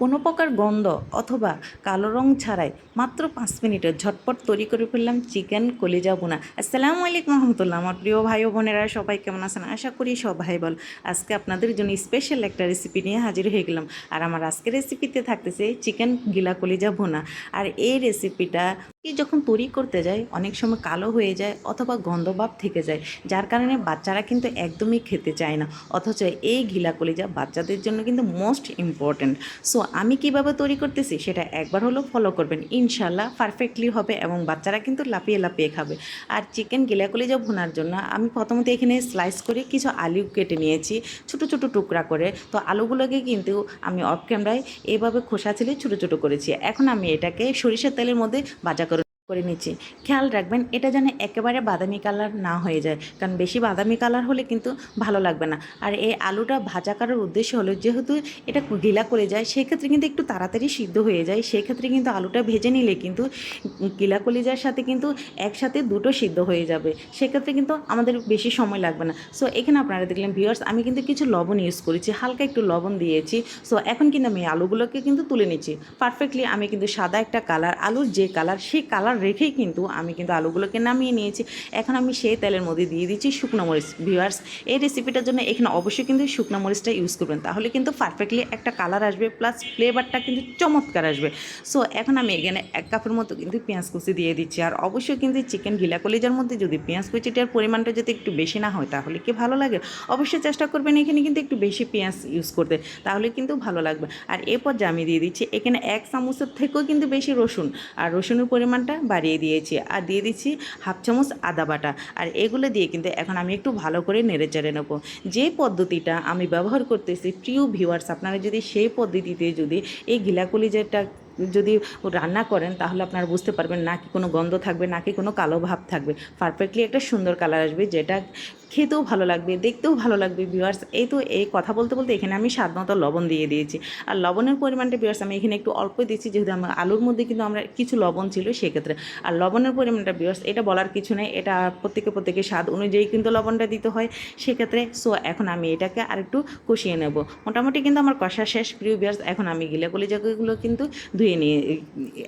কোনো প্রকার গন্ধ অথবা কালো রং ছাড়াই মাত্র পাঁচ মিনিটে ঝটপট তৈরি করে ফেললাম চিকেন কলিজা বোনা আসসালামু আলাইকুম রহমতুল্লাহ, আমার প্রিয় ভাই ও বোনেরা, সবাই কেমন আছেন? আশা করি সবাই বল আজকে আপনাদের জন্য স্পেশাল একটা রেসিপি নিয়ে হাজির হয়ে গেলাম। আর আমার আজকের রেসিপিতে থাকতেছে চিকেন গিলা কলিজা বোনা আর এই রেসিপিটা কি যখন তৈরি করতে যায়, অনেক সময় কালো হয়ে যায় অথবা গন্ধভাব থেকে যায়, যার কারণে বাচ্চারা কিন্তু একদমই খেতে চায় না। অথচ এই ঘিলা কলিজা বাচ্চাদের জন্য কিন্তু মোস্ট ইম্পর্ট্যান্ট সো আমি কীভাবে তৈরি করতেছি সেটা একবার হলো ফলো করবেন। ইনশাল্লাহ পারফেক্টলি হবে এবং বাচ্চারা কিন্তু লাপিয়ে লাপিয়ে খাবে। আর চিকেন গিলা কলিজা ভুনার জন্য আমি প্রথমত এখানে স্লাইস করে কিছু আলু কেটে নিয়েছি, ছোটো ছোটো টুকরা করে। তো আলুগুলোকে কিন্তু আমি অফ ক্যামেরায় এভাবে খোসা ছিলে ছোটো ছোটো করেছি। এখন আমি এটাকে সরিষার তেলের মধ্যে ভাজা করে নিচ্ছি। খেয়াল রাখবেন, এটা যেন একেবারে বাদামি কালার না হয়ে যায়, কারণ বেশি বাদামি কালার হলে কিন্তু ভালো লাগবে না। আর এই আলুটা ভাজা করার উদ্দেশ্য হলো যেহেতু এটা গিলা করে যায়, সেক্ষেত্রে কিন্তু একটু তাড়াতাড়ি সিদ্ধ হয়ে যায়, সেক্ষেত্রে কিন্তু আলুটা ভেজে নিলে কিন্তু গিলা কলিজার সাথে কিন্তু একসাথে দুটো সিদ্ধ হয়ে যাবে, সেক্ষেত্রে কিন্তু আমাদের বেশি সময় লাগবে না। সো এখানে আপনারা দেখলেন ভিউয়ার্স, আমি কিন্তু কিছু লবণ ইউজ করেছি, হালকা একটু লবণ দিয়েছি। সো এখন কিন্তু আমি আলুগুলোকে কিন্তু তুলে নিচ্ছি। পারফেক্টলি আমি কিন্তু সাদা একটা কালার আলুর যে কালার সেই কালার রেখেই কিন্তু আমি কিন্তু আলুগুলোকে নামিয়ে নিয়েছি। এখন আমি সেই তেলের মধ্যে দিয়ে দিচ্ছি শুকনো মরিচ। ভিউয়ার্স, এই রেসিপিটার জন্য এখানে অবশ্যই কিন্তু শুকনো মরিচটা ইউজ করবেন। তাহলে কিন্তু পারফেক্টলি একটা কালার আসবে প্লাস ফ্লেভারটা কিন্তু চমৎকার আসবে। সো এখন আমি এখানে এক কাপের মতো কিন্তু পেঁয়াজ কুচি দিয়ে দিচ্ছি। আর অবশ্যই কিন্তু চিকেন গিলা কলিজার মধ্যে যদি পেঁয়াজ কুচিটার পরিমাণটা যদি একটু বেশি না হয়, তাহলে কি ভালো লাগে? অবশ্যই চেষ্টা করবেন এখানে কিন্তু একটু বেশি পেঁয়াজ ইউজ করতে। তাহলে কিন্তু ভালো লাগবে। আর এরপর যে আমি দিয়ে দিচ্ছি, এখানে এক চামচের থেকেও কিন্তু বেশি রসুন। আর রসুনের পরিমাণটা বাড়িয়ে দিয়েছি। আর দিয়ে দিচ্ছি হাফ চামচ আদা বাটা। আর এগুলো দিয়ে কিন্তু এখন আমি একটু ভালো করে নেড়ে চেড়ে নেব। যে পদ্ধতিটা আমি ব্যবহার করতেছি, প্রিয় ভিউয়ার্স, আপনারা যদি সেই পদ্ধতিতে যদি এই গিলাকুলি যেটা যদি রান্না করেন, তাহলে আপনারা বুঝতে পারবেন না কি কোনো গন্ধ থাকবে, না কি কোনো কালো ভাব থাকবে। পারফেক্টলি একটা সুন্দর কালার আসবে, যেটা খেতেও ভালো লাগবে, দেখতেও ভালো লাগবে ভিউয়ার্স এই তো এই কথা বলতে বলতে এখানে আমি স্বাদ মতো লবণ দিয়ে দিয়েছি। আর লবণের পরিমাণটা ভিউয়ার্স আমি এখানে একটু অল্প দিচ্ছি, যেহেতু আমার আলুর মধ্যে কিন্তু আমরা কিছু লবণ ছিল সেক্ষেত্রে। আর লবণের পরিমাণটা ভিউয়ার্স এটা বলার কিছু নেই, এটা প্রত্যেকে প্রত্যেকে স্বাদ অনুযায়ী কিন্তু লবণটা দিতে হয়। সেক্ষেত্রে সো এখন আমি এটাকে আরেকটু কষিয়ে নেব। মোটামুটি কিন্তু আমার কষা শেষ, প্রিয় ভিউয়ার্স এখন আমি গিলে কলিজাগুলো কিন্তু ধুয়ে নিয়ে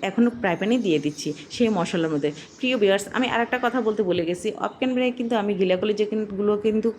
এখনও প্রায় প্যানে দিয়ে দিচ্ছি সেই মশলার মধ্যে। প্রিয় ভিউয়ার্স আমি আরেকটা কথা বলতে বলে গেছি। অফ ক্যামেরায় কিন্তু আমি গিলা কলিজাগুলো কিন্তু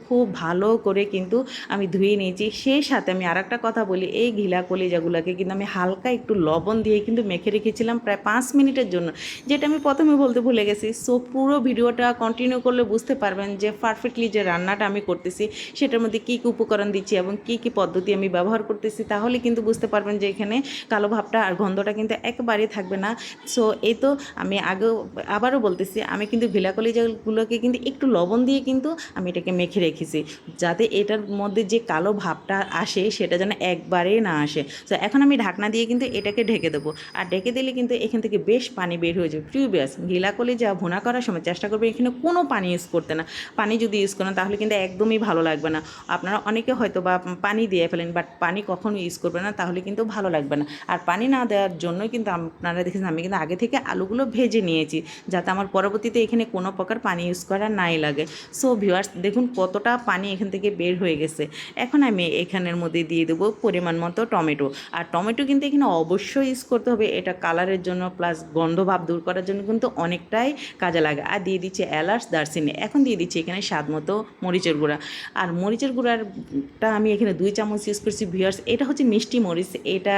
খুব ভালো করে কিন্তু আমি ধুয়ে নিয়েছি। সেই সাথে আমি আর একটা কথা বলি, এই ঘিলা কলিজাগুলোকে কিন্তু আমি হালকা একটু লবণ দিয়ে কিন্তু মেখে রেখেছিলাম প্রায় পাঁচ মিনিটের জন্য। যেটা আমি প্রথমে বলতে ভুলে গেছি। সো পুরো ভিডিওটা কন্টিনিউ করলে বুঝতে পারবেন যে পারফেক্টলি যে রান্নাটা আমি করতেছি, সেটার মধ্যে কী কী উপকরণ দিচ্ছি এবং কী কী পদ্ধতি আমি ব্যবহার করতেছি, তাহলে কিন্তু বুঝতে পারবেন যে এখানে কালো ভাবটা আর গন্ধটা কিন্তু একেবারেই থাকবে না। সো এই তো আমি আগেও, আবারও বলতেছি, আমি কিন্তু ভিলা কলিজাগুলোকে কিন্তু একটু লবণ দিয়ে কিন্তু আমি এটাকে মেখে রেখেছি। যাতে এটার মধ্যে যে কালো ভাবটা আসে, সেটা যেন একবারে না আসে। তো এখন আমি ঢাকনা দিয়ে কিন্তু এটাকে ঢেকে দেবো। আর ঢেকে দিলে কিন্তু এখান থেকে বেশ পানি বের হয়ে যাবে। প্রিভিয়াস গিলা কলে যা ভোনা করার সময় চেষ্টা করবে এখানে কোনো পানি ইউজ করতে না। পানি যদি ইউজ করেন, তাহলে কিন্তু একদমই ভালো লাগবে না। আপনারা অনেকে হয়তো বা পানি দিয়ে ফেলেন, বাট পানি কখনো ইউজ করবে না, তাহলে কিন্তু ভালো লাগবে না। আর পানি না দেওয়ার জন্যই কিন্তু আপনারা দেখেছেন, আমি কিন্তু আগে থেকে আলুগুলো ভেজে নিয়েছি, যাতে আমার পরবর্তীতে এখানে কোনো প্রকার পানি ইউজ করা নাই লাগে। সো ভিউয়ার্স দেখুন কতটা পানি এখান থেকে বের হয়ে গেছে। এখন আমি এখানের মধ্যে দিয়ে দেবো পরিমাণ মতো টমেটো। আর টমেটো কিন্তু এখানে অবশ্যই ইউজ করতে হবে। এটা কালারের জন্য প্লাস গন্ধভাব দূর করার জন্য কিন্তু অনেকটাই কাজে লাগে। আর দিয়ে দিচ্ছে এলাচ, দারচিনি। এখন দিয়ে দিচ্ছি এখানে স্বাদ মতো মরিচের গুঁড়া। আর মরিচের গুঁড়াটা আমি এখানে দুই চামচ ইউজ করছি ভিউয়ার্স এটা হচ্ছে মিষ্টি মরিচ। এটা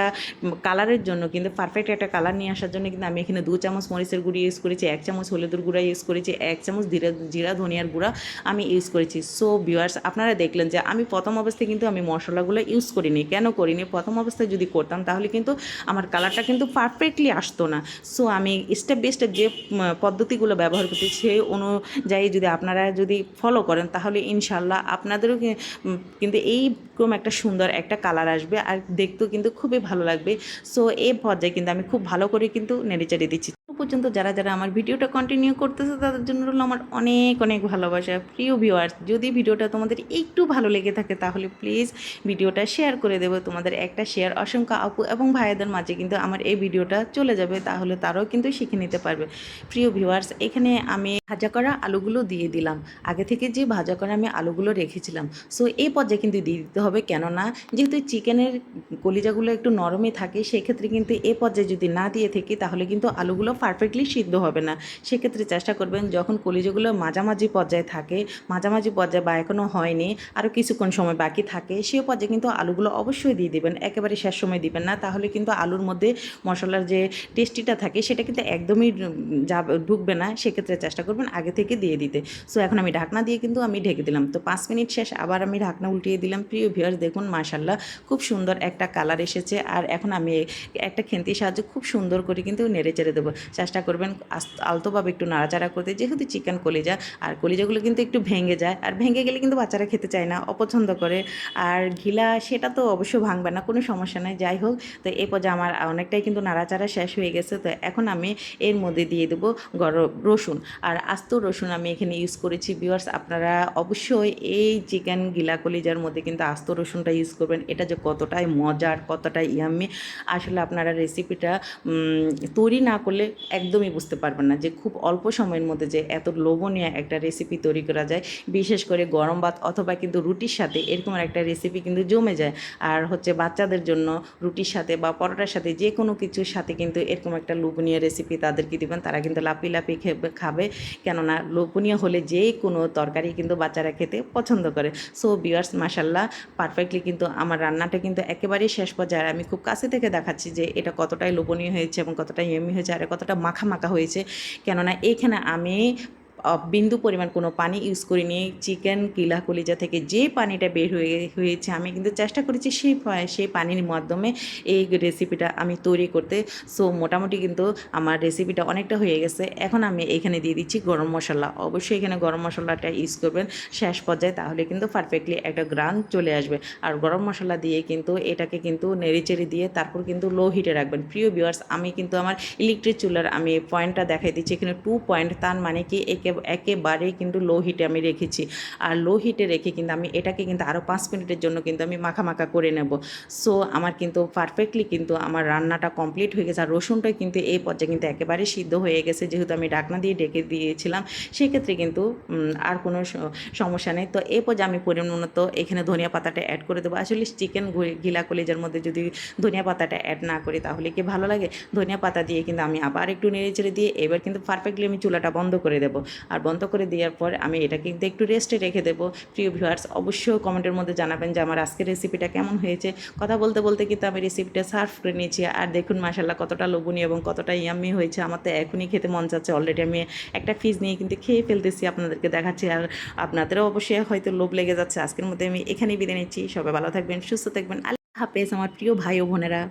কালারের জন্য কিন্তু পারফেক্ট একটা কালার নিয়ে আসার জন্য কিন্তু আমি এখানে দু চামচ মরিচের গুঁড়ি ইউজ করেছি, এক চামচ হলুদের গুঁড়া ইউজ করেছি, এক চামচ জিরা জিরা, ধনিয়ার গুঁড়া আমি ইউজ করেছি। সো ভিউয়ার্স আপনারা দেখলেন যে আমি প্রথম অবস্থায় কিন্তু আমি মশলাগুলো ইউজ করিনি। কেন করিনি? প্রথম অবস্থায় যদি করতাম, তাহলে কিন্তু আমার কালারটা কিন্তু পারফেক্টলি আসতো না। সো আমি স্টেপ বাই স্টেপ যে পদ্ধতিগুলো ব্যবহার করছি সেই অনুযায়ী যদি আপনারা যদি ফলো করেন, তাহলে ইনশাল্লাহ আপনাদেরও কিন্তু এই এইরকম একটা সুন্দর একটা কালার আসবে। আর দেখতেও কিন্তু খুবই ভালো লাগবে। সো এই পর্যায়ে কিন্তু আমি খুব ভালো করে কিন্তু নেড়ে দিচ্ছি। পর্যন্ত যারা যারা আমার ভিডিওটা কন্টিনিউ করতেছে, তাদের জন্য রইল আমার অনেক অনেক ভালোবাসা। প্রিয় ভিউয়ার্স যদি ভিডিওটা তোমাদের একটু ভালো লেগে থাকে, তাহলে প্লিজ ভিডিওটা শেয়ার করে দেবো। তোমাদের একটা শেয়ার অসংখ্য আপু এবং ভাইয়াদের মাঝে কিন্তু আমার এই ভিডিওটা চলে যাবে, তাহলে তারাও কিন্তু শিখে নিতে পারবে। প্রিয় ভিউয়ার্স এখানে আমি ভাজা করা আলুগুলো দিয়ে দিলাম। আগে থেকে যে ভাজা করা আমি আলুগুলো রেখেছিলাম। সো এই পর্যায়ে কিন্তু দিয়ে দিতে হবে, কেননা যেহেতু চিকেনের কলিজাগুলো একটু নরমই থাকে, সেক্ষেত্রে কিন্তু এ পর্যায়ে যদি না দিয়ে থাকি, তাহলে কিন্তু আলুগুলো পারফেক্টলি সিদ্ধ হবে না। সেক্ষেত্রে চেষ্টা করবেন যখন কলিজাগুলো মাঝামাঝি পর্যায়ে থাকে, মাঝামাঝি পর্যায়ে বা এখনও হয়নি আরও কিছুক্ষণ সময় বাকি থাকে সেই পর্যায়ে কিন্তু আলুগুলো অবশ্যই দিয়ে দিবেন, একেবারে শেষ সময় দিবেন না। তাহলে কিন্তু আলুর মধ্যে মশলার যে টেস্টিটা থাকে, সেটা কিন্তু একদমই যা ঢুকবে না, সেক্ষেত্রে চেষ্টা করবেন আগে থেকে দিয়ে দিতে। সো এখন আমি ঢাকনা দিয়ে কিন্তু আমি ঢেকে দিলাম। তো পাঁচ মিনিট শেষ আবার আমি ঢাকনা উল্টিয়ে দিলাম। প্রিয় ভিউয়ার্স দেখুন মাশাল্লাহ খুব সুন্দর একটা কালার এসেছে। আর এখন আমি একটা খেন্তির সাহায্যে খুব সুন্দর করে কিন্তু নেড়ে চেড়ে দেবো। চেষ্টা করবেন আলতোভাবে একটু নাড়াচাড়া করতে, যেহেতু চিকেন কলিজা, আর কলিজাগুলো কিন্তু একটু ভেঙে যায়, আর ভেঙে গেলে কিন্তু বাচ্চারা খেতে চায় না, অপছন্দ করে, আর ঘিলা সেটা তো অবশ্যই ভাঙবে না, কোনো সমস্যা নেই, যাই হোক, তো এই পর্যায়ে আমার অনেকটাই কিন্তু নাড়াচাড়া শেষ হয়ে গেছে, তো এখন আমি এর মধ্যে দিয়ে দেবো গরম রসুন, আর আস্ত রসুন আমি এখানে ইউজ করেছি ভিউয়ার্স আপনারা অবশ্যই এই চিকেন গিলা কলিজার মধ্যে কিন্তু আস্ত রসুনটা ইউজ করবেন, এটা যে কতটাই মজার, কতটাই ইয়াম্মি আসলে আপনারা রেসিপিটা তৈরি না করলে একদমই বুঝতে পারবেন না যে খুব অল্প সময়ের মধ্যে যে এত লোভনীয় একটা রেসিপি তৈরি করা যায়। বিশেষ করে গরম ভাত অথবা কিন্তু রুটির সাথে এরকম একটা রেসিপি কিন্তু জমে যায়। আর হচ্ছে বাচ্চাদের জন্য রুটির সাথে বা পরোটার সাথে যে কোনো কিছুর সাথে কিন্তু এরকম একটা লোভনীয় রেসিপি তাদেরকে দিবেন। তারা কিন্তু লাপি লাপি খেবে, খাবে। কেননা লোভনীয় হলে যে কোনো তরকারি কিন্তু বাচ্চারা খেতে পছন্দ করে। সো বিয়ার্স মাসাল্লাহ পারফেক্টলি কিন্তু আমার রান্নাটা কিন্তু একেবারেই শেষ পর্যায়ে। আমি খুব কাছে থেকে দেখাচ্ছি যে এটা কতটাই লোভনীয় হয়েছে এবং কতটা ইয়েমি হয়েছে আর কতটা মাখা মাখা হয়েছে। কেননা এখানে আমি বিন্দু পরিমাণ কোনো পানি ইউজ করিনি। চিকেন, কিলা, কলিজা থেকে যে পানিটা বের হয়ে হয়েছে, আমি কিন্তু চেষ্টা করেছি সেই সেই পানির মাধ্যমে এই রেসিপিটা আমি তৈরি করতে। সো মোটামুটি কিন্তু আমার রেসিপিটা অনেকটা হয়ে গেছে। এখন আমি এখানে দিয়ে দিচ্ছি গরম মশলা। অবশ্যই এখানে গরম মশলাটা ইউজ করবেন শেষ পর্যায়ে, তাহলে কিন্তু পারফেক্টলি একটা গ্রান চলে আসবে। আর গরম মশলা দিয়ে কিন্তু এটাকে কিন্তু নেড়েচেড়ে দিয়ে তারপর কিন্তু লো হিটে রাখবেন। প্রিয় ভিউয়ার্স আমি কিন্তু আমার ইলেকট্রিক চুলার আমি পয়েন্টটা দেখাই দিচ্ছি। এখানে টু পয়েন্ট তার মানে কি একে একেবারেই কিন্তু লো হিটে আমি রেখেছি। আর লো হিটে রেখে কিন্তু আমি এটাকে কিন্তু আরও পাঁচ মিনিটের জন্য কিন্তু আমি মাখা মাখা করে নেব। সো আমার কিন্তু পারফেক্টলি কিন্তু আমার রান্নাটা কমপ্লিট হয়ে গেছে। আর রসুনটা কিন্তু এই পর্যায়ে কিন্তু একেবারে সিদ্ধ হয়ে গেছে। যেহেতু আমি ডাকনা দিয়ে ডেকে দিয়েছিলাম, সেক্ষেত্রে কিন্তু আর কোনো সমস্যা নেই। তো এই পর্যায়ে আমি পরিমাণ মতো এখানে ধনিয়া পাতাটা অ্যাড করে দেবো। আসলে চিকেন ঘিলা কলিজার মধ্যে যদি ধনিয়া পাতাটা অ্যাড না করি, তাহলে কি ভালো লাগে? ধনিয়া পাতা দিয়ে কিন্তু আমি আবার একটু নেড়ে চেড়ে দিয়ে এবার কিন্তু পারফেক্টলি আমি চুলাটা বন্ধ করে দেবো। আর বন্ধ করে দেওয়ার পর আমি এটা কিন্তু একটু রেস্টে রেখে দেবো। প্রিয় ভিউয়ার্স অবশ্যই কমেন্টের মধ্যে জানাবেন যে আমার আজকের রেসিপিটা কেমন হয়েছে। কথা বলতে বলতে কিন্তু আমি রেসিপিটা সার্ভ করে নিয়েছি। আর দেখুন মাসাল্লাহ কতটা লোভনীয় এবং কতটা ইয়াম্মি হয়েছে। আমার তো এখনই খেতে মন চাচ্ছে। অলরেডি আমি একটা ফিজ নিয়ে কিন্তু খেয়ে ফেলতেছি আপনাদেরকে দেখাচ্ছি। আর আপনাদেরও অবশ্যই হয়তো লোভ লেগে যাচ্ছে। আজকের মধ্যে আমি এখানেই বিদায় নিচ্ছি। সবাই ভালো থাকবেন, সুস্থ থাকবেন। আল্লাহ হাফেজ, আমার প্রিয় ভাই ও বোনেরা।